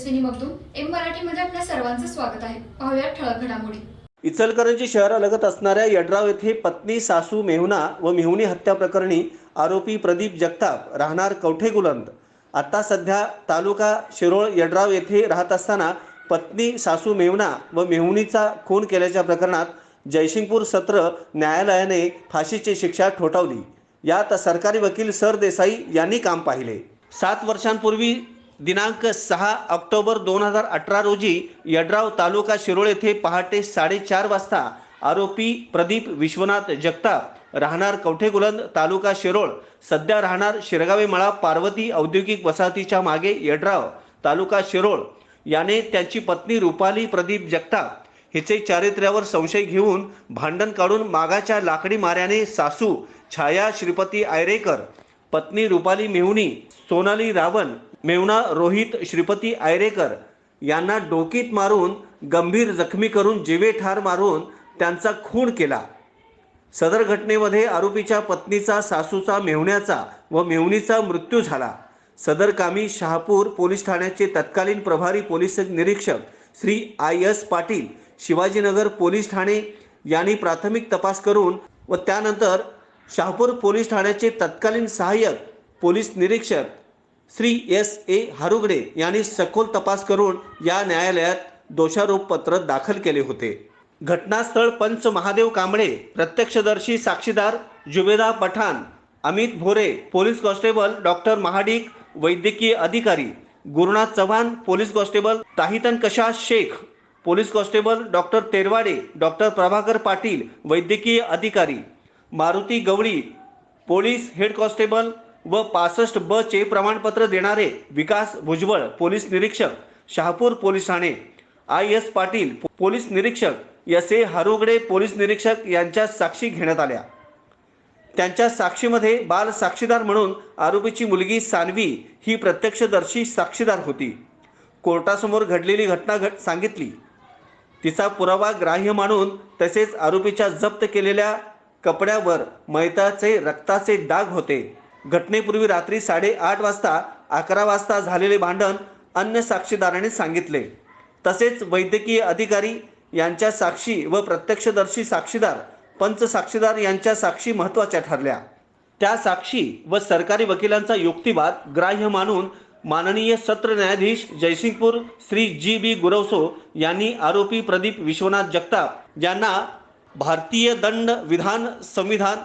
Tejaswini Magdum M मराठीमध्ये आपल्या सर्वांचं स्वागत आहे. पाहूया ठळक घडामोडी. इचलकरंजी शहरालगत असणाऱ्या यड्राव येथे पत्नी सासू मेहुना व मेहुनी हत्या प्रकरणी आरोपी प्रदीप जगताप राहणार कवठे गुलंद. आता सध्या तालुका शिरोळ यड्राव येथे राहत असताना पत्नी सासू मेहुना व मेहुनीचा खून केल्याच्या प्रकरणात जयसिंगपूर सत्र न्यायालयाने फाशीची शिक्षा ठोठावली. यात सरकारी वकील सर देसाई यांनी काम पाहिले. सात वर्षांपूर्वी दिनांक सहा ऑक्टोबर दोन हजार अठरा रोजी यड्राव तालुका शिरोळ येथे पहाटे साडेचार वाजता आरोपी प्रदीप विश्वनाथ जगताप राहणार कवठेगुलंद तालुका शिरोळ सध्या राहणार शिरगावे मळा पार्वती औद्योगिक वसाहतीच्या मागे यड्राव तालुका शिरोळ. याने त्यांची पत्नी रुपाली प्रदीप जगताप हिचे चारित्र्यावर संशय घेऊन भांडण काढून मागाच्या लाकडी माऱ्याने सासू छाया श्रीपती आयरेकर पत्नी रुपाली मेहुणी सोनाली रावण मेवणा रोहित श्रीपती आयरेकर यांना डोकीत मारून गंभीर जखमी करून जिवे ठार मारून त्यांचा खून केला. सदर घटनेमध्ये आरोपीच्या पत्नीचा सासूचा मेहुण्याचा व मेहुणीचा मृत्यू झाला. सदर कामी शहापूर पोलीस ठाण्याचे तत्कालीन प्रभारी पोलीस निरीक्षक Shri I S Patil Shivajinagar police Thane यांनी प्राथमिक तपास करून व त्यानंतर शहापूर पोलीस ठाण्याचे तत्कालीन सहाय्यक पोलीस निरीक्षक श्री एस ए हारुगडे यांनी सखोल तपास करून या न्यायालयात दोषारोप पत्र दाखल केले होते. घटनास्थळ पंच महादेव कांबळे प्रत्यक्षदर्शी साक्षीदार Zubeda Pathan Amit Bhore police constable doctor Mahadik वैद्यकीय अधिकारी गुरुनाथ चव्हाण पोलीस कॉन्स्टेबल ताहितन कशा Shaikh police constable doctor Terwade doctor Prabhakar Patil वैद्यकीय अधिकारी Maruti Gawali police head constable व पासष्ट ब चे प्रमाणपत्र देणारे विकास भुजबळ पोलीस निरीक्षक शहापूर पोलीस ठाणे. आय. एस. पाटील पोलीस निरीक्षक एस. ए. हारुगडे पोलीस निरीक्षक यांच्या साक्षी घेण्यात आल्या. त्यांच्या साक्षीमध्ये बाल साक्षीदार म्हणून आरोपीची मुलगी सानवी ही प्रत्यक्षदर्शी साक्षीदार होती. कोर्टासमोर घडलेली घटना घट सांगितली. तिचा पुरावा ग्राह्य मानून तसेच आरोपीच्या जप्त केलेल्या कपड्यावर मैताचे रक्ताचे डाग होते. घटनेपूर्वी रात्री साडेआठ वाजता अकरा वाजता झालेले भांडण अन्य साक्षीदाराने सांगितले. तसेच वैद्यकीय अधिकारी यांच्या साक्षी व प्रत्यक्षदर्शी साक्षीदार पंच साक्षीदार यांच्या साक्षी महत्त्वाच्या ठरल्या. त्या साक्षी व सरकारी वकिलांचा युक्तिवाद ग्राह्य मानून माननीय सत्र न्यायाधीश जयसिंगपूर श्री जी बी गुरवसो यांनी आरोपी प्रदीप विश्वनाथ जगताप यांना भारतीय दंड विधान संविधान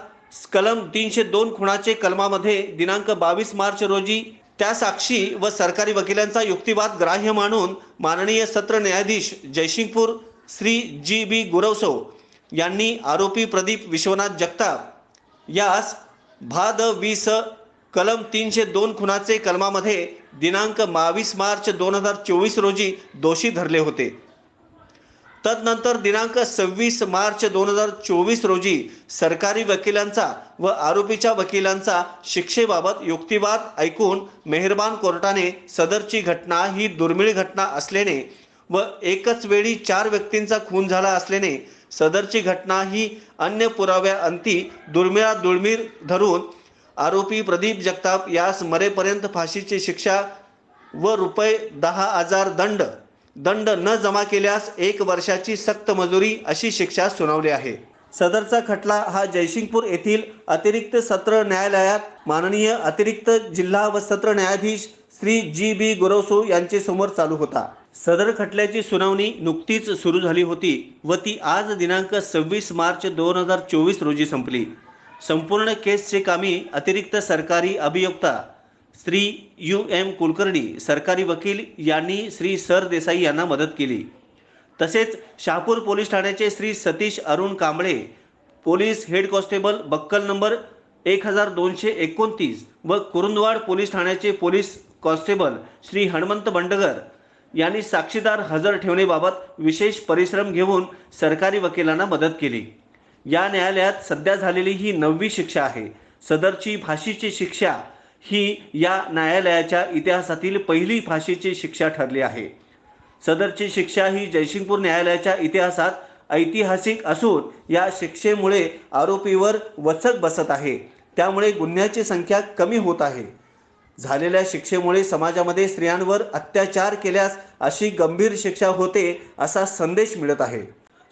कलम तीनशे दोन खुणाचे कलमामध्ये दिनांक बावीस मार्च रोजी त्या साक्षी व सरकारी वकिलांचा युक्तिवाद ग्राह्य मानून माननीय सत्र न्यायाधीश जयसिंगपूर श्री जी बी गुरवसो यांनी आरोपी प्रदीप विश्वनाथ जगताप यास भाद वीस कलम तीनशे दोन खुनाचे कलमामध्ये दिनांक बावीस मार्च दोन हजार चोवीस रोजी दोषी धरले होते. तदनंतर दिनांक सव्वीस मार्च दोन हजार चोवीस रोजी सरकारी वकिलांचा व आरोपीच्या वकिलांचा शिक्षेबाबत युक्तिवाद ऐकून मेहरबान कोर्टाने सदरची घटना ही दुर्मिळ घटना असल्याने व एकच वेळी चार व्यक्तींचा खून झाला असल्याने सदरची घटना ही अन्य पुराव्याअंती दुर्मिळा दुर्मिळ धरून आरोपी प्रदीप जगताप यास मरेपर्यंत फाशीची शिक्षा व रुपये दहा हजार दंड दंड न जमा केल्यास एक वर्षाची सक्त मजुरी अशी शिक्षा सुनावली आहे. सदरचा खटला हा जयसिंगपूर येथील अतिरिक्त सत्र न्यायालयात माननीय अतिरिक्त जिल्हा व सत्र न्यायाधीश श्री जी बी गोरवसो यांचे समोर चालू होता. सदर खटल्याची सुनावणी नुकतीच सुरू झाली होती व ती आज दिनांक सव्वीस मार्च दोन हजार चोवीस रोजी संपली. संपूर्ण केसचे कामी अतिरिक्त सरकारी अभियोक्ता श्री यू एम कुलकर्णी सरकारी वकील यांनी श्री सर देसाई यांना मदत केली. तसेच शहापूर पोलीस ठाण्याचे Shri Satish Arun Kamble police head constable buckle number एक हजार दोनशे एकोणतीस व कुरुंदवाड पोलीस ठाण्याचे पोलीस कॉन्स्टेबल श्री हनुमंत बंडगर यांनी साक्षीदार हजर ठेवणेबाबत विशेष परिश्रम घेऊन सरकारी वकिलांना मदत केली. या न्यायालयात सध्या झालेली ही नववी शिक्षा आहे. सदरची फाशीची शिक्षा ही या न्यायालयाच्या इतिहासातील पहिली फाशीची शिक्षा ठरली आहे. सदरची शिक्षा ही जयसिंगपूर न्यायालयाच्या इतिहासात ऐतिहासिक असून या शिक्षेमुळे आरोपीवर वचक बसत आहे. त्यामुळे गुन्ह्याची संख्या कमी होत आहे. झालेल्या शिक्षेमुळे समाजामध्ये स्त्रियांवर अत्याचार केल्यास अशी गंभीर शिक्षा होते असा संदेश मिळत आहे.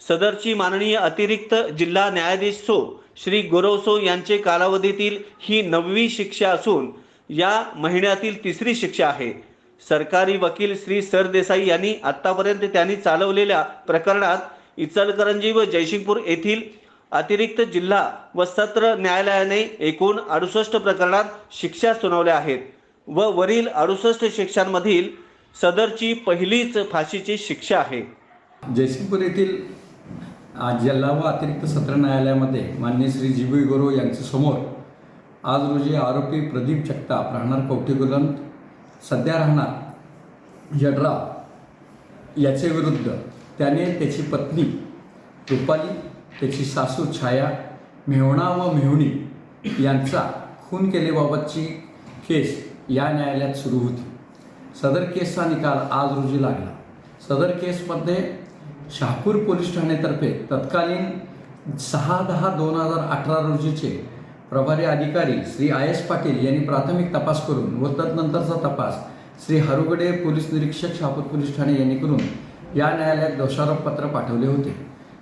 सदरची माननीय अतिरिक्त जिल्हा न्यायाधीश सो श्री गोरवसो यांचे कालावधीतील ही नववी शिक्षा असून या महिन्यातील तिसरी शिक्षा आहे. सरकारी वकील श्री सरदेसाई यांनी आत्तापर्यंत त्यांनी चालवलेल्या प्रकरणात इचलकरंजी व जयसिंगपूर येथील अतिरिक्त जिल्हा व सत्र न्यायालयाने एकूण अडुसष्ट प्रकरणात शिक्षा सुनावल्या आहेत व वरील अडुसष्ट शिक्षांमधील सदरची पहिलीच फाशीची शिक्षा आहे. जयसिंगपूर येथील आज जिल्हा व अतिरिक्त सत्र न्यायालयामध्ये मान्य श्री जी बी गोरो यांच्या समोर आज रोजी आरोपी प्रदीप जगताप राहणार कवठेगुलंत सध्या राहणार यड्राव याचे विरुद्ध त्याने त्याची पत्नी रुपाली त्याची सासू छाया मेहणा व मेहणी यांचा खून केलेबाबतची केस या न्यायालयात सुरू होती. सदर केसचा निकाल आज रोजी लागला. सदर केसमध्ये शहापूर पोलीस ठाण्यातर्फे तत्कालीन सहा दहा दोन हजार अठरा रोजीचे प्रभारी अधिकारी श्री आय एस पाटील यांनी प्राथमिक तपास करून व तदनंतरचा तपास श्री हरुगडे पोलीस निरीक्षक शहापूर पोलीस ठाणे यांनी करून या न्यायालयात दोषारोपपत्र पाठवले होते.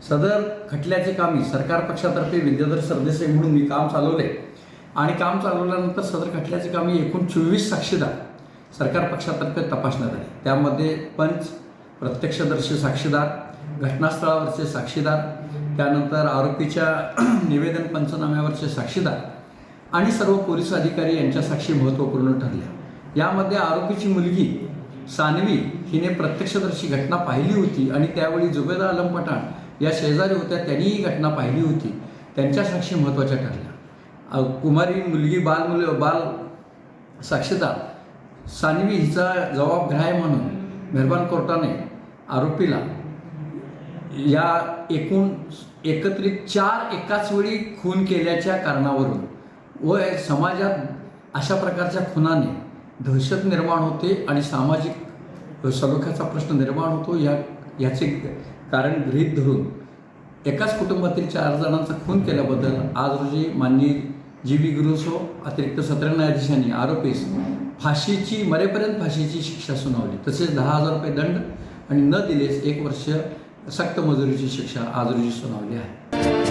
सदर खटल्याचे कामी सरकार पक्षातर्फे विद्याधर सरदेसाई म्हणून मी काम चालवले आणि काम चालवल्यानंतर सदर खटल्याचे कामी एकूण चोवीस साक्षीदार सरकार पक्षातर्फे तपासण्यात आले. त्यामध्ये पंच प्रत्यक्षदर्शी साक्षीदार घटनास्थळावरचे साक्षीदार त्यानंतर आरोपीच्या निवेदन पंचनाम्यावरचे साक्षीदार आणि सर्व पोलीस अधिकारी यांच्या साक्षी महत्त्वपूर्ण ठरल्या. यामध्ये आरोपीची मुलगी सानवी हिने प्रत्यक्षदर्शी घटना पाहिली होती आणि त्यावेळी जुबेदा आलम पठाण या शेजारी होत्या त्यांनी ही घटना पाहिली होती. त्यांच्या साक्षी महत्त्वाच्या ठरल्या. कुमारी मुलगी बाल मुल बाल साक्षीदार सानवी हिचा जबाबग्राह्य म्हणून मेहरबान कोर्टाने आरोपीला या एकूण एकत्रित चार एकाच वेळी खून केल्याच्या कारणावरून व समाजात अशा प्रकारच्या खुनाने दहशत निर्माण होते आणि सामाजिक सलोख्याचा प्रश्न निर्माण होतो. या याचे कारण गृहीत धरून एकाच कुटुंबातील चार जणांचा खून केल्याबद्दल आज रोजी माननीय जी बी गुरुसो अतिरिक्त सत्र न्यायाधीशांनी आरोपीस फाशीची मरेपर्यंत फाशीची शिक्षा सुनावली. तसेच दहा हजार रुपये दंड आणि न दिलेस एक वर्ष सक्त मजुरीची शिक्षा आज रोजी सुनावली आहे.